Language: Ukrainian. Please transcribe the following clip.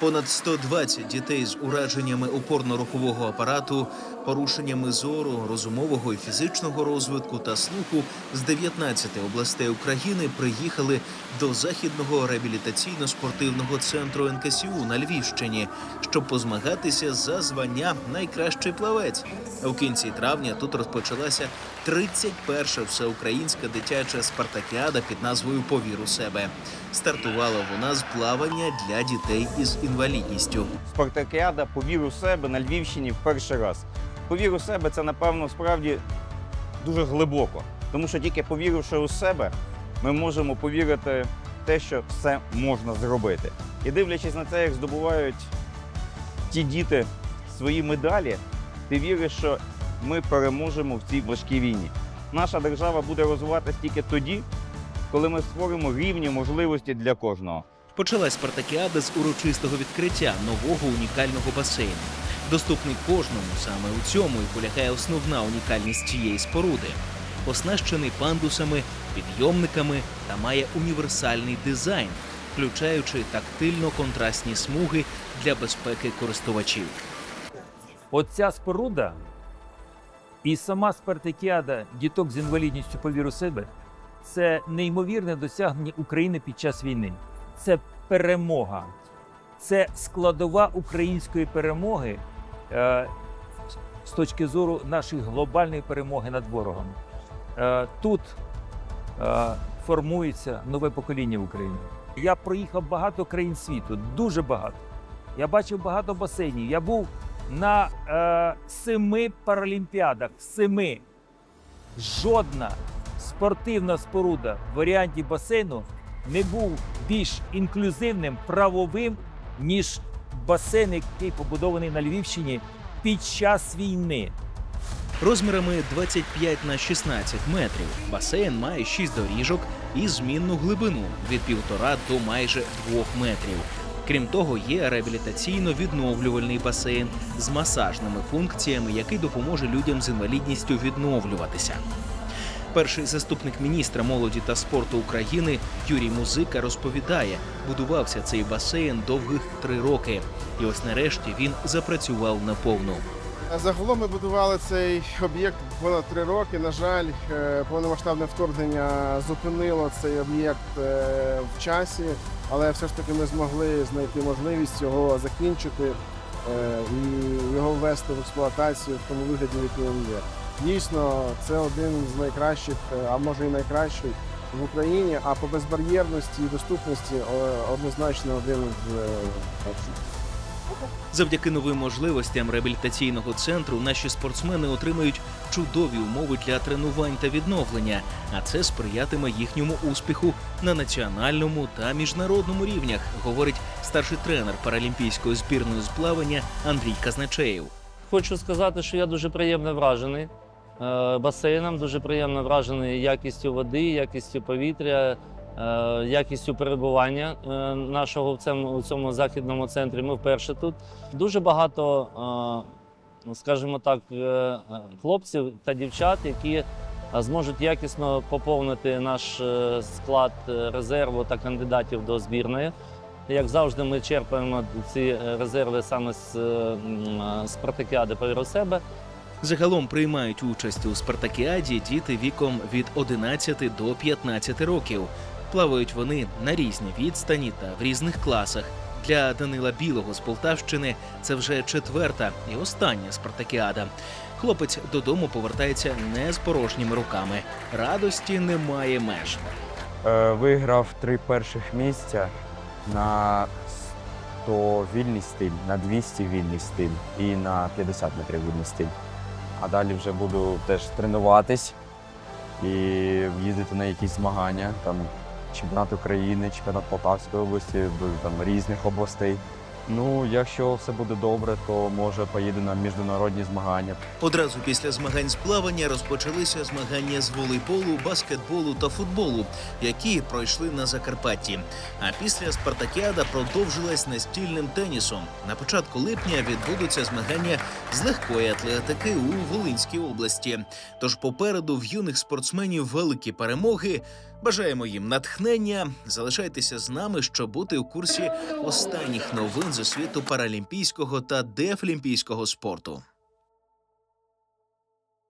Понад 120 дітей з ураженнями опорно-рухового апарату, порушеннями зору, розумового і фізичного розвитку та слуху з 19 областей України приїхали до західного реабілітаційно-спортивного центру НКСУ на Львівщині, щоб позмагатися за звання найкращий плавець. У кінці травня тут розпочалася 31-ша всеукраїнська дитяча спартакіада під назвою Повір у себе. Стартувала вона з плавання для дітей із інвалідністю. Спартакіада повір у себе на Львівщині в перший раз. Повір у себе це, напевно, справді дуже глибоко. Тому що тільки повіривши у себе, ми можемо повірити в те, що все можна зробити. І дивлячись на це, як здобувають ті діти свої медалі, ти віриш, що ми переможемо в цій важкій війні. Наша держава буде розвиватися тільки тоді, коли ми створимо рівні можливості для кожного. Почалась спартакіада з урочистого відкриття нового унікального басейну. Доступний кожному саме у цьому і полягає основна унікальність цієї споруди. Оснащений пандусами, підйомниками та має універсальний дизайн, включаючи тактильно контрастні смуги для безпеки користувачів. Оця споруда і сама спартакіада діток з інвалідністю повір у себе це неймовірне досягнення України під час війни. Це перемога, це складова української перемоги з точки зору нашої глобальної перемоги над ворогом. Е, тут е, формується нове покоління в Україні. Я проїхав багато країн світу, дуже багато. Я бачив багато басейнів. Я був на е, семи паралімпіадах. Семи. Жодна спортивна споруда в варіанті басейну не був більш інклюзивним, правовим, ніж басейн, який побудований на Львівщині під час війни. Розмірами 25 на 16 метрів басейн має 6 доріжок і змінну глибину від 1,5 до майже 2 метрів. Крім того, є реабілітаційно-відновлювальний басейн з масажними функціями, який допоможе людям з інвалідністю відновлюватися. Перший заступник міністра молоді та спорту України Юрій Музика розповідає, будувався цей басейн довгих три роки, і ось нарешті він запрацював наповну. Загалом ми будували цей об'єкт понад три роки. На жаль, е, повномасштабне вторгнення зупинило цей об'єкт е, в часі, але все ж таки ми змогли знайти можливість його закінчити е, і його ввести в експлуатацію в тому вигляді, який він є. Дійсно, це один з найкращих, е, а може і найкращий в Україні. А по безбар'єрності і доступності е, однозначно один з е, перших. Завдяки новим можливостям реабілітаційного центру наші спортсмени отримають чудові умови для тренувань та відновлення, а це сприятиме їхньому успіху на національному та міжнародному рівнях, говорить старший тренер паралімпійської збірної з плавання Андрій Казначеєв. Хочу сказати, що я дуже приємно вражений басейном, дуже приємно вражений якістю води, якістю повітря, е, якістю перебування е, нашого в цьому, у цьому західному центрі. Ми вперше тут. Дуже багато, е, скажімо так, е, е, хлопців та дівчат, які е, зможуть якісно поповнити наш е, склад е, резерву та кандидатів до збірної. Як завжди, ми черпаємо ці е, резерви саме з е, е, спартакіади «Повір себе. Загалом приймають участь у спартакіаді діти віком від 11 до 15 років. Плавають вони на різні відстані та в різних класах. Для Данила Білого з Полтавщини це вже четверта і остання спартакіада. Хлопець додому повертається не з порожніми руками. Радості немає меж. Е, Виграв три перших місця на 100 вільний стиль, на 200 вільний стиль і на 50 метрів вільний стиль. А далі вже буду теж тренуватись і їздити на якісь змагання, там чемпіонат України, чемпіонат Полтавської області, там різних областей. Ну, якщо все буде добре, то може поїду на міжнародні змагання. Одразу після змагань з плавання розпочалися змагання з волейболу, баскетболу та футболу, які пройшли на Закарпатті. А після спартакіада продовжилась настільним тенісом. На початку липня відбудуться змагання з легкої атлетики у Волинській області. Тож попереду в юних спортсменів великі перемоги. Бажаємо їм натхнення. Залишайтеся з нами, щоб бути у курсі останніх новин зі світу паралімпійського та дефлімпійського спорту.